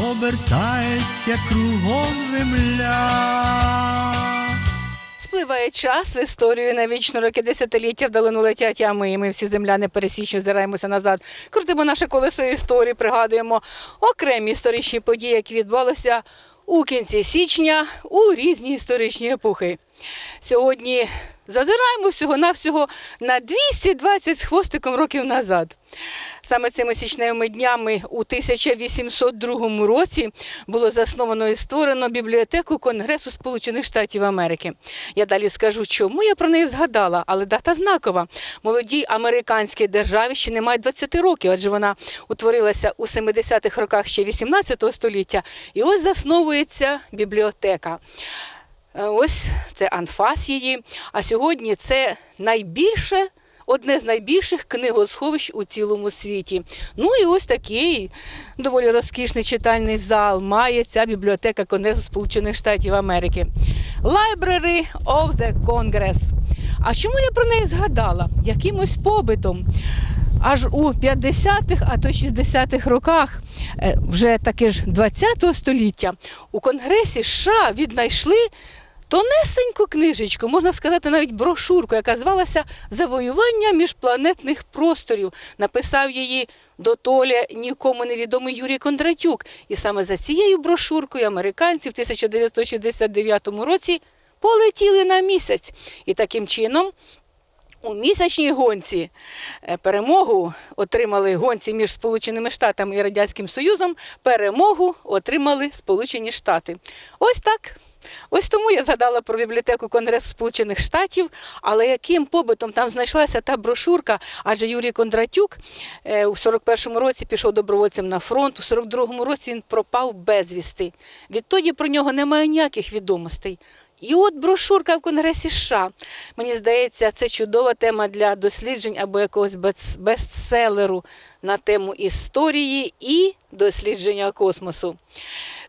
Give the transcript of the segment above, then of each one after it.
обертається кругом земля. Спливає час в історію на вічно роки десятиліття вдалину летять, а ми, і ми всі земляни пересічно зираємося назад. Крутимо наше колесо історії, пригадуємо окремі історичні події, які відбувалися у кінці січня у різні історичні епохи. Сьогодні задираємо всього-навсього на 220 з хвостиком років назад. Саме цими січневими днями у 1802 році було засновано і створено бібліотеку Конгресу Сполучених Штатів Америки. Я далі скажу, чому я про неї згадала, але дата знакова. Молодій американській державі ще немає 20 років, адже вона утворилася у 70-х роках ще 18 століття. І ось засновується бібліотека. Е, Ось це анфас її. А сьогодні це найбільше. Одне з найбільших книгосховищ у цілому світі. Ну і ось такий доволі розкішний читальний зал має ця бібліотека Конгресу Сполучених Штатів Америки. Library of the Congress. А чому я про неї згадала? Якимось побитом. Аж у 50-х, а то 60-х роках, е, вже таке ж 20-го століття, у Конгресі США віднайшли тонесеньку книжечку, можна сказати, навіть брошурку, яка звалася Завоювання міжпланетних просторів. Написав її дотоле нікому невідомий Юрій Кондратюк. І саме за цією брошуркою американці в 1969 році полетіли на місяць. І таким чином. У місячній гонці е, перемогу отримали гонці між Сполученими Штатами і Радянським Союзом. Перемогу отримали Сполучені Штати. Ось так. Ось тому я згадала про бібліотеку Конгресу Сполучених Штатів, але яким побитом там знайшлася та брошурка? Адже Юрій Кондратюк е, у 41-му році пішов добровольцем на фронт, у 42-му році він пропав безвісти. Відтоді про нього немає ніяких відомостей. І от брошурка в Конгресі США. Мені здається, це чудова тема для досліджень або якогось бес- бестселеру на тему історії і дослідження космосу.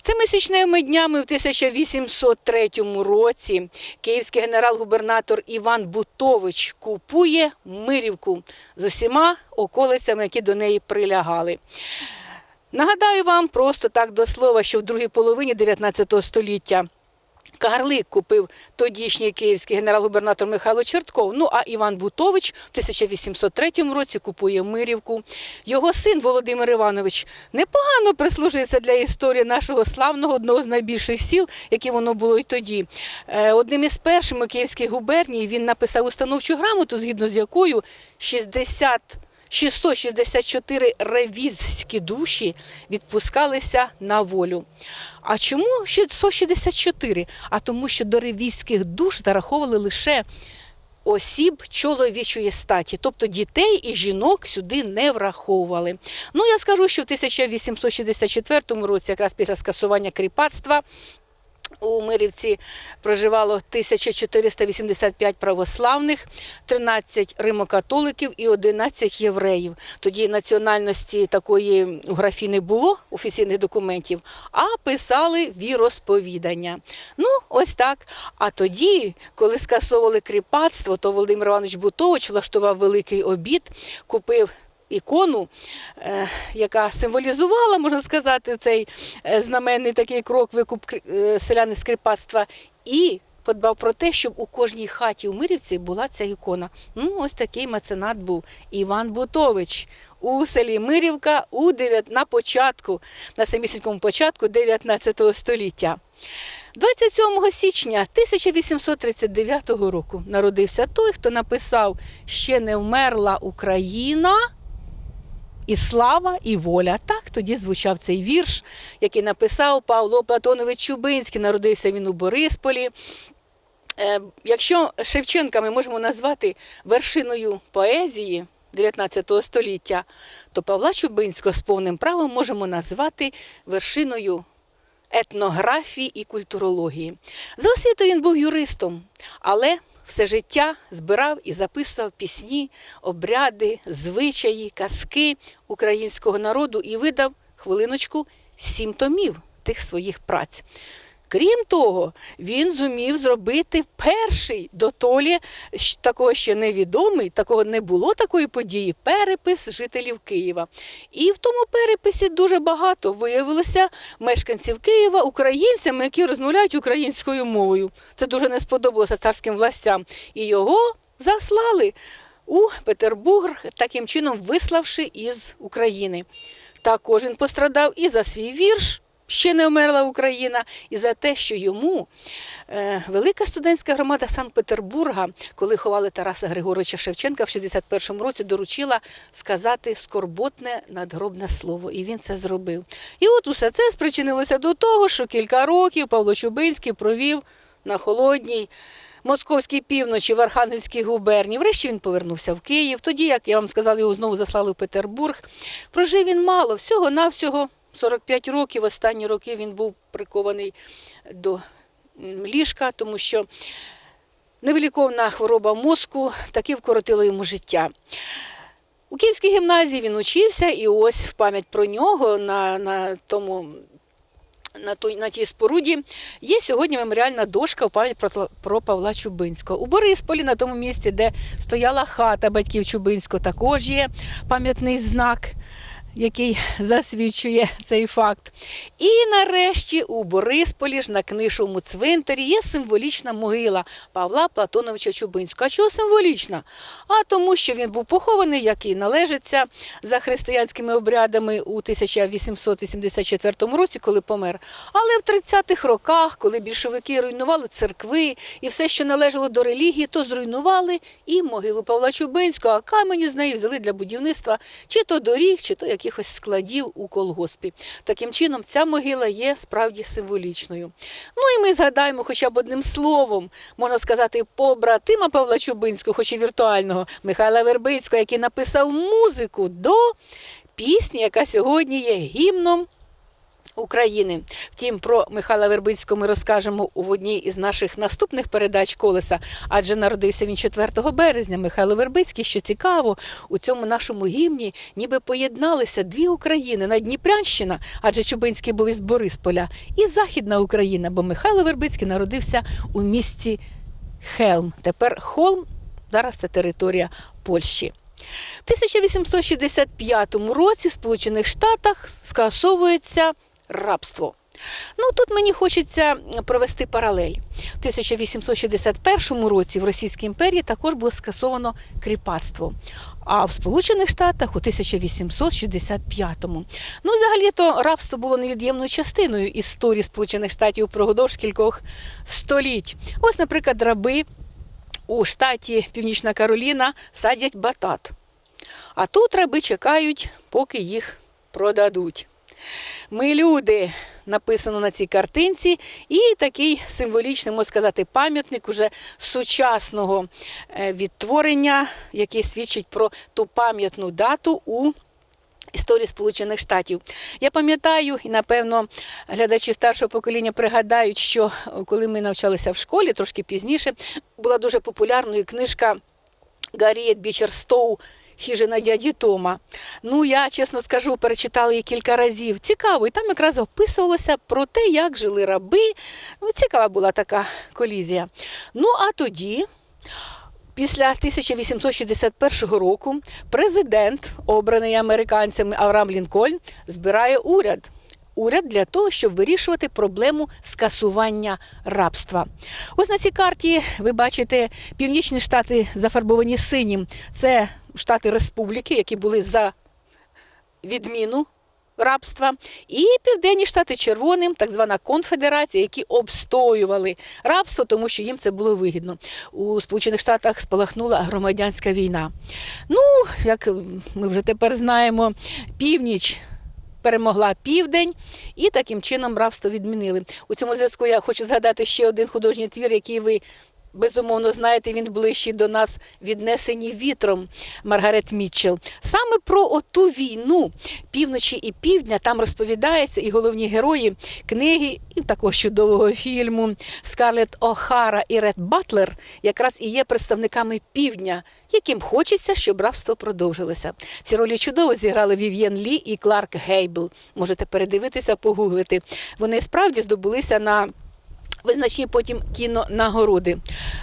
Цими січневими днями в 1803 році київський генерал-губернатор Іван Бутович купує Мирівку з усіма околицями, які до неї прилягали. Нагадаю вам просто так до слова, що в другій половині 19 століття Кагарлик купив тодішній київський генерал-губернатор Михайло Чертков. Ну а Іван Бутович в 1803 році купує Мирівку. Його син Володимир Іванович непогано прислужився для історії нашого славного одного з найбільших сіл, яке воно було й тоді. Е, Одним із перших у Київській губернії він написав установчу грамоту, згідно з якою 60 664 ревізські душі відпускалися на волю. А чому 664? А тому, що до ревізських душ зараховували лише осіб чоловічої статі, тобто дітей і жінок сюди не враховували. Ну я скажу, що в 1864 році, якраз після скасування кріпацтва, у Мирівці проживало 1485 православних, 13 римокатоликів і 11 євреїв. Тоді національності такої в графі не було офіційних документів, а писали віросповідання. Ну, ось так. А тоді, коли скасовували кріпацтво, то Володимир Іванович Бутович влаштував великий обід, купив ікону, е, яка символізувала, можна сказати, цей е, знаменний такий крок викуп е, селяни з і подбав про те, щоб у кожній хаті у Мирівці була ця ікона. Ну, ось такий меценат був Іван Бутович у селі Мирівка у 9, на початку, на самісінькому початку 19 століття. 27 січня 1839 року народився той, хто написав Ще не вмерла Україна. І слава, і воля. Так тоді звучав цей вірш, який написав Павло Платонович Чубинський. Народився він у Борисполі. Е, якщо Шевченка ми можемо назвати вершиною поезії 19 століття, то Павла Чубинського з повним правом можемо назвати вершиною етнографії і культурології. За освітою він був юристом, але все життя збирав і записував пісні, обряди, звичаї, казки українського народу і видав хвилиночку сім томів тих своїх праць. Крім того, він зумів зробити перший дотолі такого ще невідомий, такого не було такої події, перепис жителів Києва. І в тому переписі дуже багато виявилося мешканців Києва українцями, які розмовляють українською мовою. Це дуже не сподобалося царським властям. І його заслали у Петербург, таким чином виславши із України. Також він пострадав і за свій вірш. Ще не вмерла Україна, і за те, що йому е, велика студентська громада Санкт-Петербурга, коли ховали Тараса Григоровича Шевченка в 61-му році, доручила сказати скорботне надгробне слово. І він це зробив. І от усе це спричинилося до того, що кілька років Павло Чубинський провів на холодній московській півночі в Архангельській губернії. Врешті він повернувся в Київ. Тоді, як я вам сказала, його знову заслали в Петербург. Прожив він мало, всього-навсього 45 років. Останні роки він був прикований до ліжка, тому що невиліковна хвороба мозку таки вкоротила йому життя. У Київській гімназії він учився, і ось в пам'ять про нього на, на тому. На, той, на тій споруді є сьогодні меморіальна дошка в пам'ять про, про Павла Чубинського. У Борисполі, на тому місці, де стояла хата батьків Чубинського, також є пам'ятний знак, який засвідчує цей факт. І нарешті у Борисполі ж на книжовому цвинтарі є символічна могила Павла Платоновича Чубинського. А чого символічна? А тому, що він був похований, як і належиться за християнськими обрядами у 1884 році, коли помер. Але в 30-х роках, коли більшовики руйнували церкви і все, що належало до релігії, то зруйнували і могилу Павла Чубинського, а камені з неї взяли для будівництва чи то доріг, чи то якихось складів у колгоспі. Таким чином, ця могила є справді символічною. Ну і ми згадаємо хоча б одним словом, можна сказати, побратима Павла Чубинського, хоч і віртуального, Михайла Вербицького, який написав музику до пісні, яка сьогодні є гімном. України. Втім, про Михайла Вербицького ми розкажемо у одній із наших наступних передач колеса, адже народився він 4 березня. Михайло Вербицький, що цікаво, у цьому нашому гімні ніби поєдналися дві України Надніпрянщина, адже Чубинський був із Борисполя, і Західна Україна, бо Михайло Вербицький народився у місті Хелм. Тепер Холм, зараз це територія Польщі. В 1865 році в Сполучених Штатах скасовується рабство. Ну тут мені хочеться провести паралель. В 1861 році в Російській імперії також було скасовано кріпацтво. А в Сполучених Штатах у 1865-му. Ну, взагалі-то рабство було невід'ємною частиною історії Сполучених Штатів упродовж кількох століть. Ось, наприклад, раби у штаті Північна Кароліна садять батат. А тут раби чекають, поки їх продадуть. Ми люди, написано на цій картинці, і такий символічний, можна сказати, пам'ятник уже сучасного е, відтворення, який свідчить про ту пам'ятну дату у історії Сполучених Штатів. Я пам'ятаю, і напевно глядачі старшого покоління пригадають, що е, коли ми навчалися в школі, трошки пізніше, була дуже популярною книжка Гарріет Бічер Стоу Хижина дяді Тома. Ну, я чесно скажу, перечитала її кілька разів. Цікаво, і там якраз описувалося про те, як жили раби. Ну, Цікава була така колізія. Ну, а тоді. Після 1861 року президент, обраний американцями Авраам Лінкольн, збирає уряд. Уряд для того, щоб вирішувати проблему скасування рабства. Ось на цій карті ви бачите північні штати зафарбовані синім. Це штати республіки, які були за відміну рабства, і південні штати червоним, так звана конфедерація, які обстоювали рабство, тому що їм це було вигідно. У Сполучених Штатах спалахнула громадянська війна. Ну, як ми вже тепер знаємо, північ. Перемогла південь, і таким чином рабство відмінили. У цьому зв'язку я хочу згадати ще один художній твір, який ви безумовно знаєте, він ближчий до нас віднесені вітром Маргарет Мітчелл. Саме про оту війну півночі і півдня там розповідається і головні герої книги, і також чудового фільму Скарлетт О'Хара і Ред Батлер якраз і є представниками півдня, яким хочеться, щоб рабство продовжилося. Ці ролі чудово зіграли Вів'єн Лі і Кларк Гейбл. Можете передивитися, погуглити. Вони справді здобулися на визначні потім кінонагороди.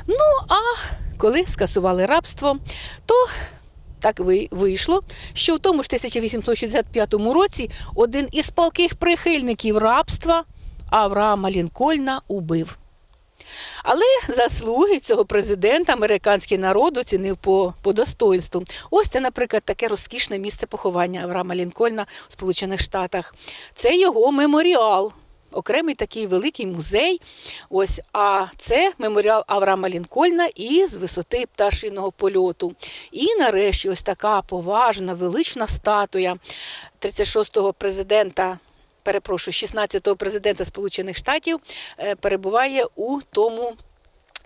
Ну а коли скасували рабство, то так вийшло, що в тому ж 1865 році один із палких прихильників рабства Авраама Лінкольна убив. Але заслуги цього президента американський народ оцінив по, по достоинству. Ось це, наприклад, таке розкішне місце поховання Авраама Лінкольна у Сполучених Штатах. Це його меморіал. Окремий такий великий музей. Ось, а це меморіал Авраама Лінкольна із висоти пташиного польоту. І нарешті ось така поважна, велична статуя 36-го президента перепрошую, 16-го президента Сполучених Штатів е, перебуває у тому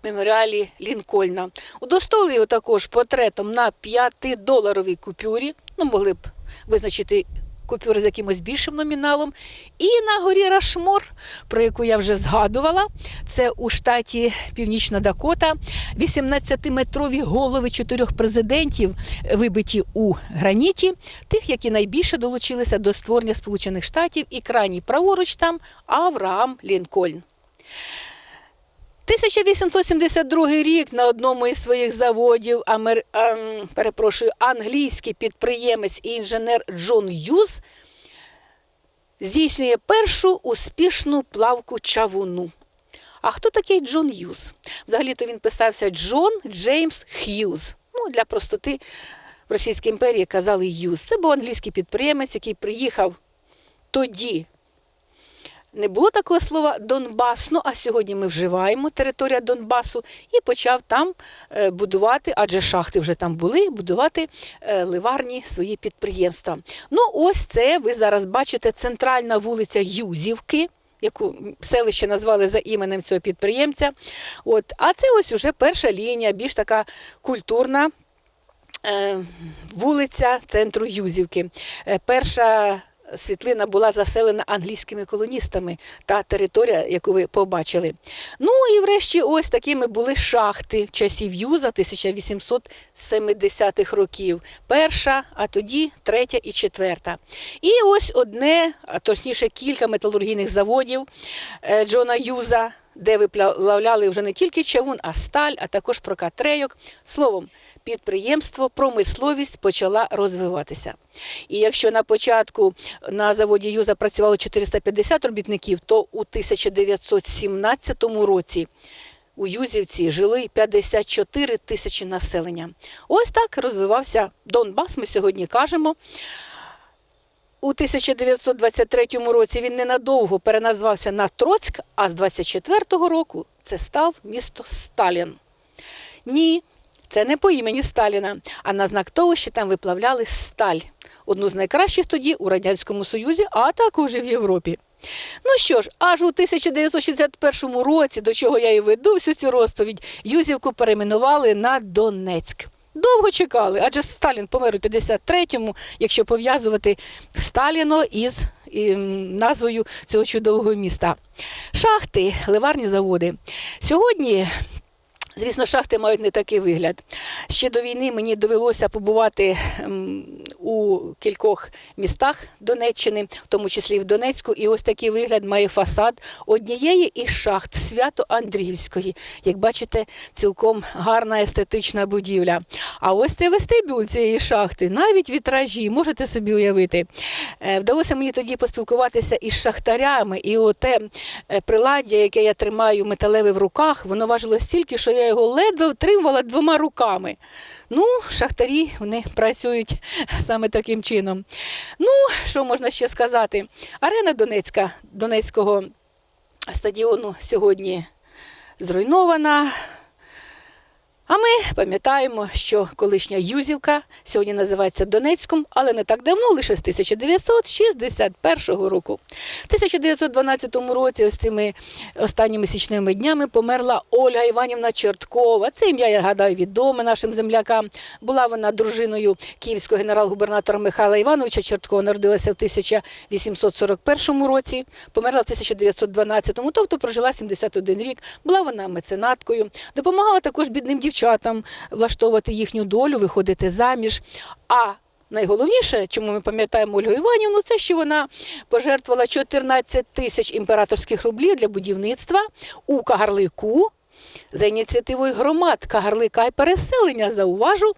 меморіалі Лінкольна. Удостоїли його також портретом на 5-доларовій купюрі. Ну, могли б визначити купюри з якимось більшим номіналом. І на горі Рашмор, про яку я вже згадувала, це у штаті Північна Дакота, 18-метрові голови чотирьох президентів, вибиті у граніті, тих, які найбільше долучилися до створення Сполучених Штатів, і крайній праворуч там Авраам Лінкольн. 1872 рік на одному із своїх заводів амер... ем, перепрошую, англійський підприємець і інженер Джон Юз здійснює першу успішну плавку чавуну. А хто такий Джон Юз? Взагалі-то він писався Джон Джеймс Х'юз. Ну, для простоти в Російській імперії казали Юз. Це був англійський підприємець, який приїхав тоді не було такого слова Донбас, ну а сьогодні ми вживаємо територія Донбасу і почав там е, будувати, адже шахти вже там були, будувати е, ливарні свої підприємства. Ну, ось це ви зараз бачите центральна вулиця Юзівки. Яку селище назвали за іменем цього підприємця. От. А це ось уже перша лінія, більш така культурна е, вулиця центру Юзівки. Перша світлина була заселена англійськими колоністами та територія, яку ви побачили. Ну і врешті ось такими були шахти часів Юза 1870-х років. Перша, а тоді третя і четверта. І ось одне, точніше кілька металургійних заводів е, Джона Юза. Де виплавляли вже не тільки чавун, а сталь, а також прокат рейок. Словом, підприємство, промисловість почала розвиватися. І якщо на початку на заводі Юза працювало 450 робітників, то у 1917 році у Юзівці жили 54 тисячі населення. Ось так розвивався Донбас, ми сьогодні кажемо. У 1923 році він ненадовго переназвався на Троцьк, а з 24-го року це став місто Сталін. Ні, це не по імені Сталіна, а на знак того, що там виплавляли сталь, одну з найкращих тоді у Радянському Союзі, а також і в Європі. Ну що ж, аж у 1961 році, до чого я і веду всю цю розповідь, Юзівку перейменували на Донецьк. Довго чекали, адже Сталін помер у 53-му, якщо пов'язувати Сталіно із і, назвою цього чудового міста. Шахти, ливарні заводи. Сьогодні. Звісно, шахти мають не такий вигляд. Ще до війни мені довелося побувати ем, у кількох містах Донеччини, в тому числі в Донецьку, і ось такий вигляд має фасад однієї із шахт Свято-Андріївської. Як бачите, цілком гарна естетична будівля. А ось це вестибюль цієї шахти, навіть вітражі, можете собі уявити. Е, Вдалося мені тоді поспілкуватися із шахтарями, і оте е, приладдя, яке я тримаю металеве в руках, воно важило стільки, що я його ледве втримувала двома руками. Ну, шахтарі вони працюють саме таким чином. Ну, що можна ще сказати? Арена Донецька, Донецького стадіону сьогодні зруйнована. А ми пам'ятаємо, що колишня Юзівка сьогодні називається Донецьком, але не так давно, лише з 1961 року. В 1912 році, ось цими останніми січними днями, померла Ольга Іванівна Чорткова. Це ім'я, я гадаю, відоме нашим землякам. Була вона дружиною київського генерал-губернатора Михайла Івановича Чорткова. Народилася в 1841 році, померла в 1912, тобто прожила 71 рік. Була вона меценаткою, допомагала також бідним дівчатам влаштовувати їхню долю, виходити заміж. А найголовніше, чому ми пам'ятаємо Ольгу Іванівну, це що вона пожертвувала 14 тисяч імператорських рублів для будівництва у Кагарлику за ініціативою громад Кагарлика і переселення, зауважу,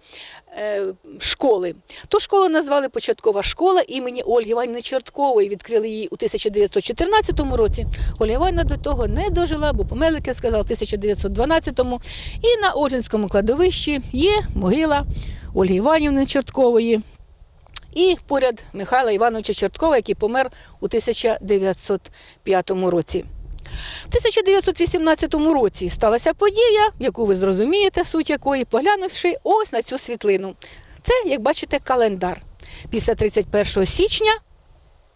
е, школи. Ту школу назвали початкова школа імені Ольги Іванівни Чорткової. Відкрили її у 1914 році. Ольга Іванівна до того не дожила, бо померла, як я сказала, в 1912-му. І на Оджинському кладовищі є могила Ольги Іванівни Чорткової. І поряд Михайла Івановича Чорткова, який помер у 1905 році. В 1918 році сталася подія, яку ви зрозумієте, суть якої, поглянувши ось на цю світлину. Це, як бачите, календар. Після 31 січня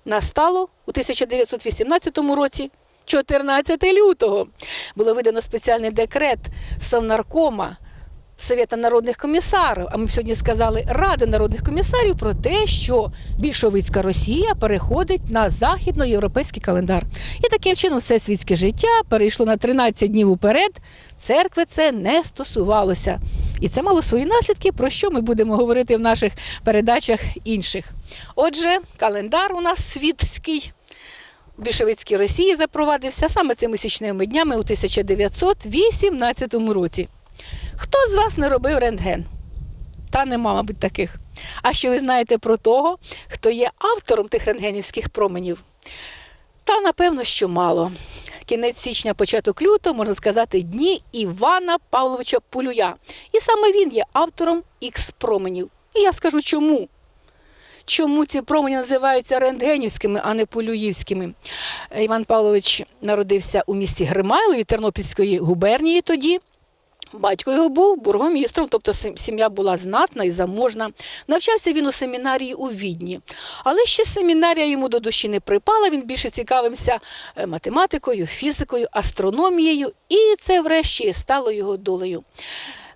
настало у 1918 році 14 лютого. Було видано спеціальний декрет Совнаркома Совета народних комісарів, а ми сьогодні сказали Ради народних комісарів про те, що більшовицька Росія переходить на західноєвропейський календар. І таким чином все світське життя перейшло на 13 днів уперед. Церкви це не стосувалося. І це мало свої наслідки, про що ми будемо говорити в наших передачах інших. Отже, календар у нас світський. В більшовицькій Росії запровадився саме цими січними днями у 1918 році. Хто з вас не робив рентген? Та нема, мабуть, таких. А що ви знаєте про того, хто є автором тих рентгенівських променів? Та напевно, що мало. Кінець січня, початок лютого, можна сказати, дні Івана Павловича Пулюя. І саме він є автором ікс променів. І я скажу чому. Чому ці промені називаються рентгенівськими, а не полюївськими? Іван Павлович народився у місті Гримайлові Тернопільської губернії тоді. Батько його був бургомістром, тобто сім'я була знатна і заможна. Навчався він у семінарії у Відні. Але ще семінарія йому до душі не припала. Він більше цікавився е, математикою, фізикою, астрономією, і це, врешті, стало його долею.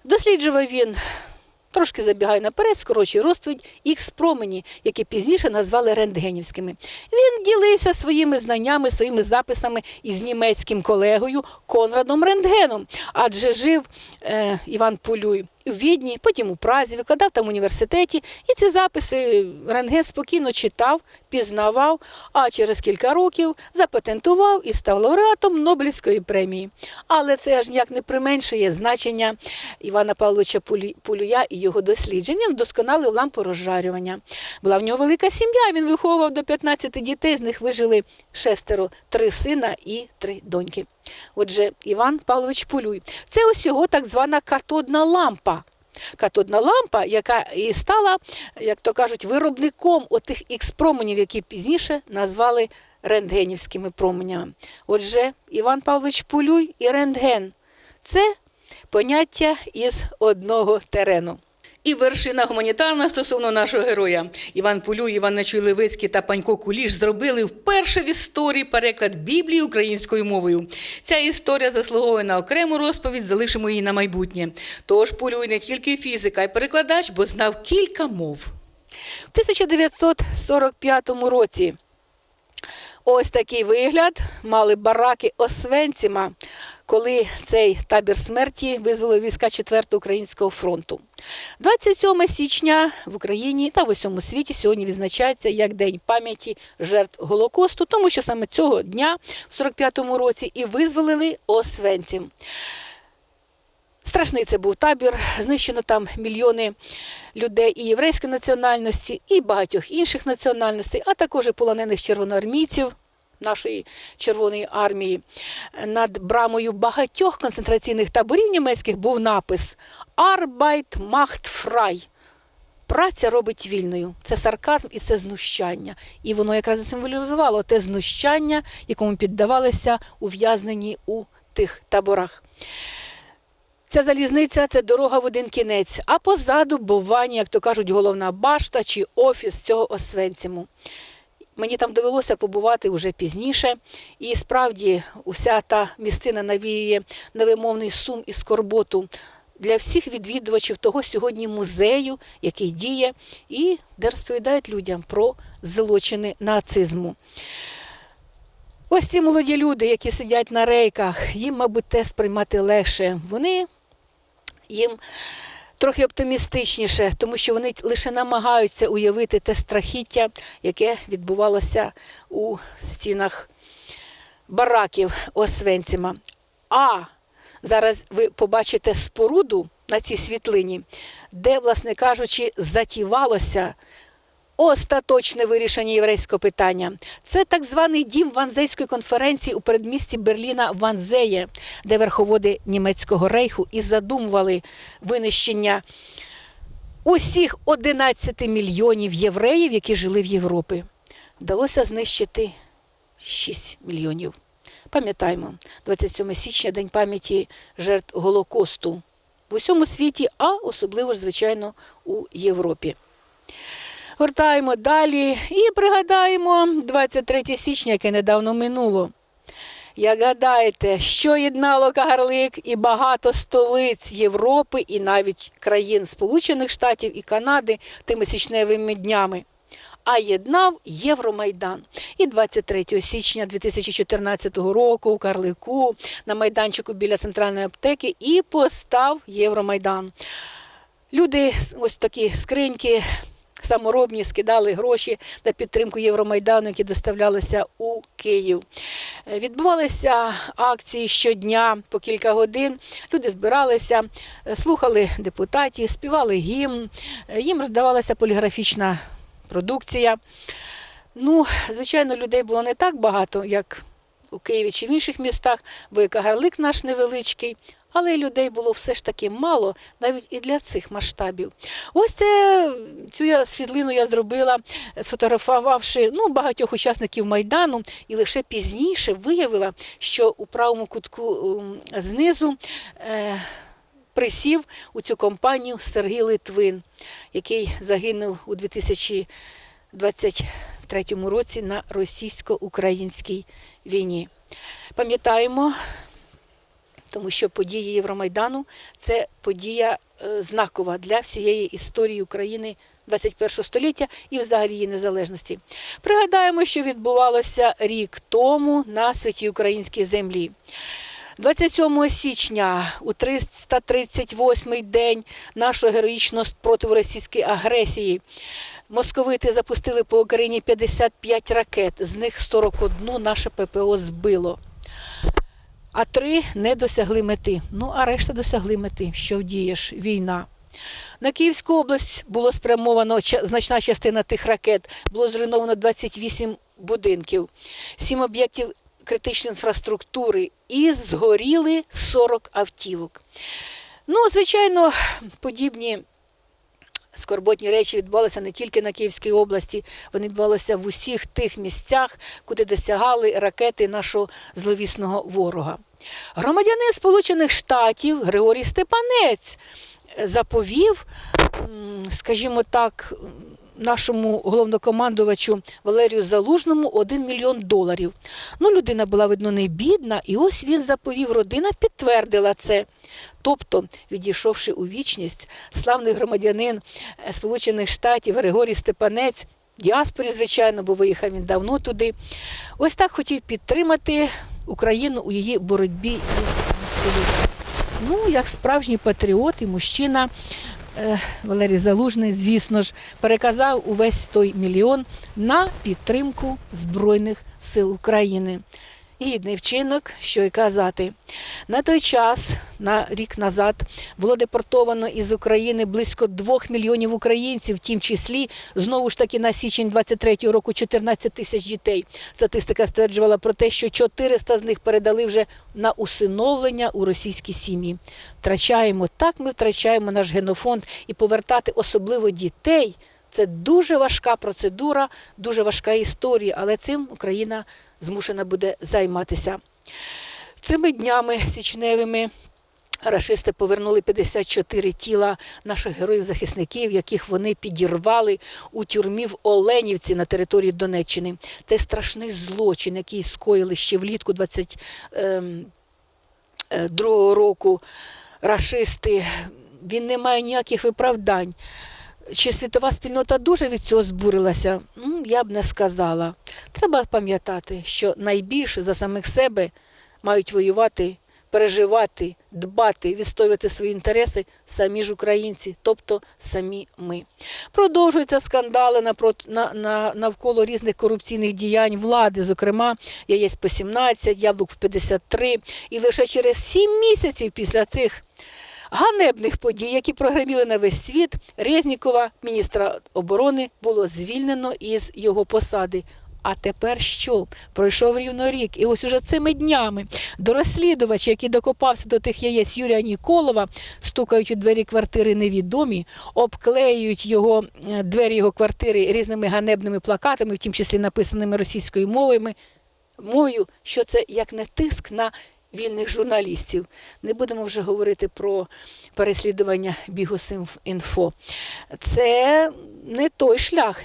Досліджував він. Трошки забігаю наперед, скорочую розповідь, ікс промені, які пізніше назвали рентгенівськими. Він ділився своїми знаннями, своїми записами із німецьким колегою Конрадом Рентгеном, адже жив е, Іван Полюй у Відні, потім у Празі, викладав там в університеті, і ці записи Рентген спокійно читав, пізнавав, а через кілька років запатентував і став лауреатом Нобелівської премії. Але це аж ніяк не применшує значення Івана Павловича Полюя і його досліджень. Він вдосконалив лампу розжарювання. Була в нього велика сім'я, він виховував до 15 дітей, з них вижили шестеро, три сина і три доньки. Отже, Іван Павлович Полюй. Це усього так звана катодна лампа. Катодна лампа, яка і стала, як то кажуть, виробником отих ікс-променів, які пізніше назвали рентгенівськими променями. Отже, Іван Павлович Полюй і рентген це поняття із одного терену. І вершина гуманітарна стосовно нашого героя. Іван Пулюй, Іван Нечуй Левицький та Панько Куліш зробили вперше в історії переклад Біблії українською мовою. Ця історія заслуговує на окрему розповідь, залишимо її на майбутнє. Тож Пулюй не тільки фізик, а й перекладач, бо знав кілька мов. В 1945 році Ось такий вигляд мали бараки Освенціма, коли цей табір смерті визвали війська 4-го українського фронту. 27 січня в Україні та в усьому світі сьогодні відзначається як День пам'яті жертв Голокосту, тому що саме цього дня, в 45-му році, і визволили Освенцім. Страшний це був табір, знищено там мільйони людей і єврейської національності, і багатьох інших національностей, а також і полонених червоноармійців нашої Червоної армії. Над брамою багатьох концентраційних таборів німецьких був напис Arbeit macht frei. Праця робить вільною. Це сарказм і це знущання. І воно якраз символізувало те знущання, якому піддавалися ув'язнені у тих таборах. Ця залізниця це дорога в один кінець, а позаду бування, як то кажуть, головна башта чи офіс цього Освенциму. Мені там довелося побувати вже пізніше, і справді уся та місцина навіює невимовний сум і скорботу для всіх відвідувачів того сьогодні музею, який діє, і де розповідають людям про злочини нацизму. Ось ці молоді люди, які сидять на рейках, їм, мабуть, те сприймати легше. Вони їм трохи оптимістичніше, тому що вони лише намагаються уявити те страхіття, яке відбувалося у стінах бараків Освенцима. А зараз ви побачите споруду на цій світлині, де, власне кажучи, затівалося остаточне вирішення єврейського питання. Це так званий дім Ванзейської конференції у передмісті Берліна Ванзеє, де верховоди німецького рейху і задумували винищення усіх 11 мільйонів євреїв, які жили в Європі. Вдалося знищити 6 мільйонів. Пам'ятаємо, 27 січня День пам'яті жертв Голокосту в усьому світі, а особливо звичайно, у Європі. Гортаємо далі і пригадаємо 23 січня, яке недавно минуло. Як гадаєте, що єднало Кагарлик і багато столиць Європи і навіть країн Сполучених Штатів і Канади тими січневими днями? А єднав Євромайдан. І 23 січня 2014 року у Карлику на майданчику біля центральної аптеки і постав Євромайдан. Люди ось такі скриньки саморобні скидали гроші на підтримку Євромайдану, які доставлялися у Київ. Е, Відбувалися акції щодня по кілька годин. Люди збиралися, е, слухали депутатів, співали гімн. Е, Їм роздавалася поліграфічна продукція. Ну, звичайно, людей було не так багато, як у Києві чи в інших містах, бо і Кагарлик наш невеличкий. Але людей було все ж таки мало, навіть і для цих масштабів. Ось це цю я світлину я зробила, сфотографувавши ну, багатьох учасників Майдану, і лише пізніше виявила, що у правому кутку м, знизу е, присів у цю компанію Сергій Литвин, який загинув у 2023 році на російсько-українській війні. Пам'ятаємо, тому що події Євромайдану це подія е, знакова для всієї історії України 21 століття і взагалі її незалежності. Пригадаємо, що відбувалося рік тому на святій українській землі. 27 січня, у 338-й день нашого героїчного спротиву російської агресії, московити запустили по Україні 55 ракет, з них 41 наше ППО збило а три не досягли мети. Ну, а решта досягли мети. Що вдієш? Війна. На Київську область було спрямовано значна частина тих ракет. Було зруйновано 28 будинків, 7 об'єктів критичної інфраструктури і згоріли 40 автівок. Ну, звичайно, подібні скорботні речі відбувалися не тільки на Київській області, вони відбувалися в усіх тих місцях, куди досягали ракети нашого зловісного ворога. Громадянин Сполучених Штатів Григорій Степанець е, заповів, скажімо так, нашому головнокомандувачу Валерію Залужному 1 мільйон доларів. Ну, людина була, видно, не бідна, і ось він заповів, родина підтвердила це. Тобто, відійшовши у вічність, славний громадянин е, Сполучених Штатів Григорій Степанець, діаспорі, звичайно, бо виїхав він давно туди. Ось так хотів підтримати Україну у її боротьбі із московитами. Ну, як справжній патріот і мужчина, е, Валерій Залужний, звісно ж, переказав увесь той мільйон на підтримку Збройних сил України. Гідний вчинок, що й казати. На той час, на рік назад, було депортовано із України близько 2 мільйонів українців, в тім числі, знову ж таки, на січень 23-го року 14 тисяч дітей. Статистика стверджувала про те, що 400 з них передали вже на усиновлення у російські сім'ї. Втрачаємо, так ми втрачаємо наш генофонд і повертати особливо дітей. Це дуже важка процедура, дуже важка історія, але цим Україна змушена буде займатися. Цими днями січневими Рашисти повернули 54 тіла наших героїв-захисників, яких вони підірвали у тюрмі в Оленівці на території Донеччини. Це страшний злочин, який скоїли ще влітку 22-го року рашисти. Він не має ніяких виправдань. Чи світова спільнота дуже від цього збурилася? Я б не сказала. Треба пам'ятати, що найбільше за самих себе мають воювати, переживати, дбати, відстоювати свої інтереси самі ж українці, тобто самі ми. Продовжуються скандали на, на, навколо різних корупційних діянь влади, зокрема, яєць по 17, яблук по 53. І лише через 7 місяців після цих ганебних подій, які прогреміли на весь світ, Резнікова, міністра оборони, було звільнено із його посади. А тепер що? Пройшов рівно рік, і ось уже цими днями до розслідувача, який докопався до тих яєць Юрія Ніколова, стукають у двері квартири невідомі, обклеюють його е, двері його квартири різними ганебними плакатами, в тім числі написаними російською мовою, мовою, що це як не тиск на вільних журналістів. Не будемо вже говорити про переслідування Бігосинфо. Це не той шлях,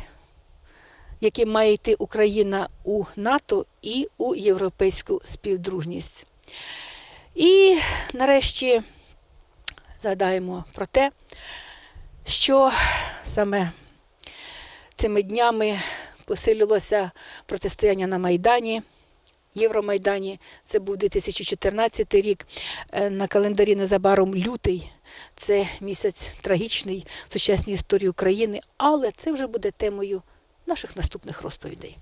яким має йти Україна у НАТО і у європейську співдружність. І нарешті згадаємо про те, що саме цими днями посилилося протистояння на Майдані. Євромайдані. Це був 2014 рік. Е, На календарі незабаром лютий. Це місяць трагічний в сучасній історії України, але це вже буде темою наших наступних розповідей.